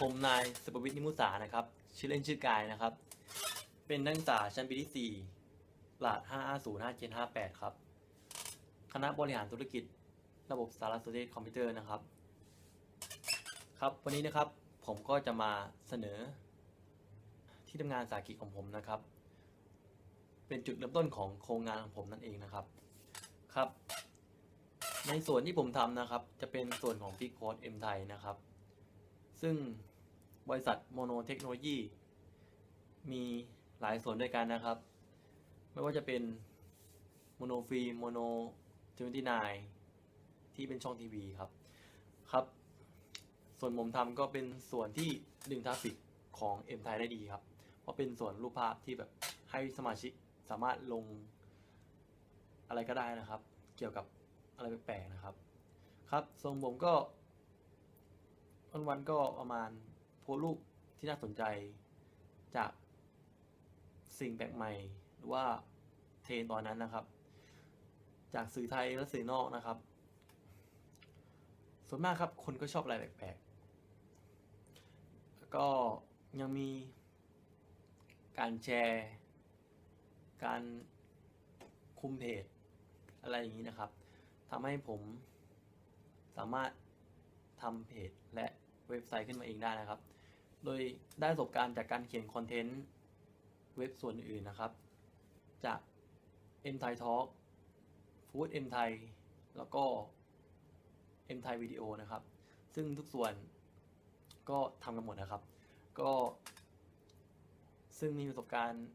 ผมนายสุปวิทย์นิมุสานะครับ ชื่อเล่นชื่อกายนะครับ เป็นนักศึกษาชั้นปีที่4หลาด5505758 ครับ คณะบริหารธุรกิจ ระบบสารสนเทศคอมพิวเตอร์นะครับ ครับวันนี้นะครับผมก็จะมาเสนอ ที่ทำงานสาขาของผมนะครับ เป็นจุดเริ่มต้นของโครงงานของผมนั่นเองนะครับครับ ในส่วนที่ผมทำนะครับ จะเป็นส่วนของ p i c o d M ไทยนะครับ ซึ่ง บริษัทโมโนเทคโนโลยี มีหลายส่วนด้วยกันนะครับ ไม่ว่าจะเป็นโมโนฟีโมโนเทเวนตี้นที่เป็นช่องทีวีครับครับ ส่วนผมทำก็เป็นส่วนที่ดึงทราฟิกของ M ไทยได้ดีครับ เพราะเป็นส่วนรูปภาพที่แบบให้สมาชิกสามารถลงอะไรก็ได้นะครับ เกี่ยวกับอะไรแปลกๆนะครับ ครับทรงผมก็วันๆก็ประมาณ สต์รูปที่น่าสนใจ จากสิ่งแปลกใหม่ หรือว่าเทรนตอนนั้นนะครับ จากสื่อไทยและสื่อนอกนะครับ ส่วนมากครับคนก็ชอบอะไรแปลกๆแล้วก็ยังมีการแชร์ การคุมเพจอะไรอย่างนี้นะครับทำให้ผมสามารถทำเพจและเว็บไซต์ขึ้นมาเองได้นะครับ โดยได้ประสบการณ์จากการเขียนคอนเทนต์เว็บส่วนอื่นนะครับ จาก M Thai Talk Food M Thai แล้วก็ M Thai Video นะครับ ซึ่งทุกส่วนก็ทำกันหมดนะครับ ก็ ซึ่งมีประสบการณ์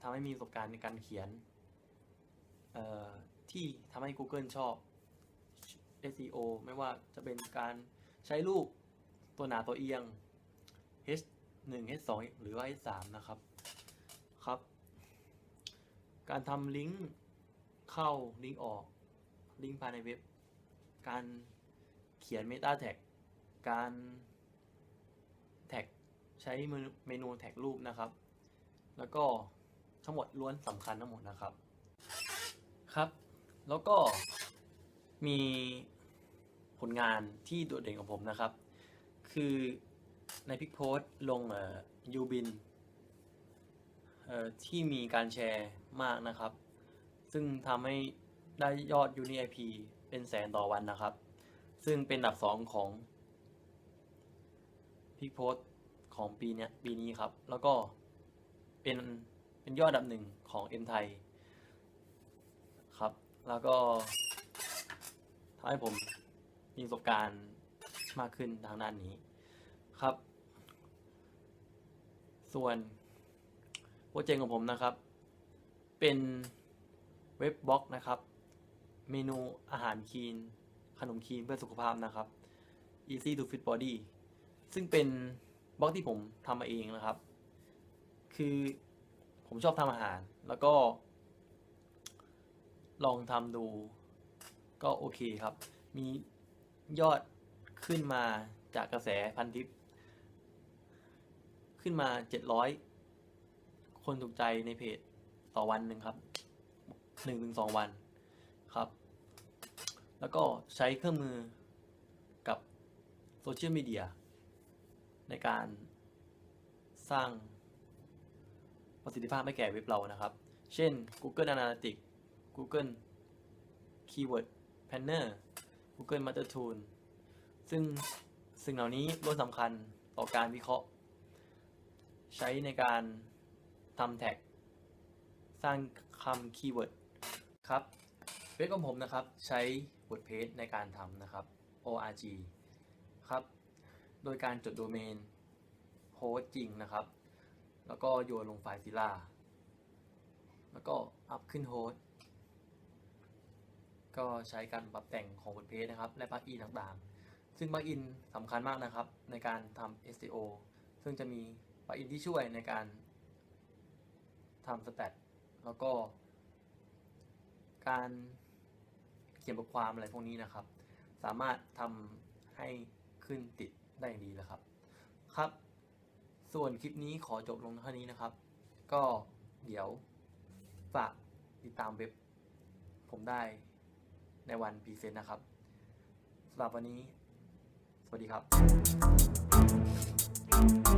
ทำให้มีประสบการณ์ในการเขียนที่ทำให้ Google ชอบ SEO ไม่ว่าจะเป็นการใช้รูปตัวหนาตัวเอียง H1 H2 หรือว่า H3 นะครับ ครับ การทำลิงก์เข้าลิงก์ออก ลิงก์ภายในเว็บ การเขียน Meta Tag การแท็กใช้เมนูแท็กรูปนะครับ แล้วก็ทั้งหมดล้วนสำคัญทั้งหมดนะครับ ครับ แล้วก็มีผลงานที่โดดเด่นของผมนะครับ คือ ในพิกโพสลงยูบินที่มีการแชร์มากนะครับ ซึ่งทำให้ได้ยอด u n i IP เป็นแสนต่อวันนะครับ ซึ่งเป็นอันดับสองของพิกโพสของปีเนี้ยปีนี้ครับ แล้วก็เป็นเป็นยอดอันดับหนึ่งของ M ไทยครับ แล้วก็ทำให้ผมมีประสบการณ์มากขึ้นทางด้านนี้ครับ ส่วนโปรเจกต์ของผมนะครับ เป็นเว็บบล็อกนะครับ เมนูอาหารคีน ขนมคีนเพื่อสุขภาพนะครับ easy to fit body ซึ่งเป็นบล็อกที่ผมทำมาเองนะครับ คือผมชอบทำอาหาร แล้วก็ ลองทำดู ก็โอเคครับ มียอดขึ้นมาจากกระแสพันทิป ขึ้นมา 700 คนถูกใจในเพจต่อวันหนึ่งครับ1-2 วันครับ แล้วก็ใช้เครื่องมือกับโซเชียลมีเดียในการสร้างประสิทธิภาพให้แก่เว็บเรานะครับ เช่น Google Analytics Google Keyword Planner Google Master Tool ซึ่งสิ่งเหล่านี้ล้วนสำคัญต่อการวิเคราะห์ ใช้ในการทำแท็ก สร้างคำคีย์เวิร์ดครับเว็บของผมนะครับใช้ WordPress ในการทำนะครับ org ครับ โดยการจดโดเมนโฮสต์จริงนะครับ แล้วก็โยนลงไฟล์ซิล่าแล้วก็อัพขึ้นโฮสต์ก็ใช้การปรับแต่งของ WordPress นะครับ และปลั๊กอินต่างๆ ซึ่งปลั๊กอินสำคัญมากนะครับในการทำ SEO ซึ่งจะมี ปลั๊กอินที่ช่วยในการทำสแตทแล้วก็ การเขียนบทความอะไรพวกนี้นะครับ สามารถทำให้ขึ้นติดได้อย่างดีแล้วครับ ครับ ส่วนคลิปนี้ขอจบลงเท่านี้นะครับ ก็เดี๋ยวฝากติดตามเว็บผมได้ในวันพรีเซนต์นะครับสำหรับวันนี้ สวัสดีครับ Thank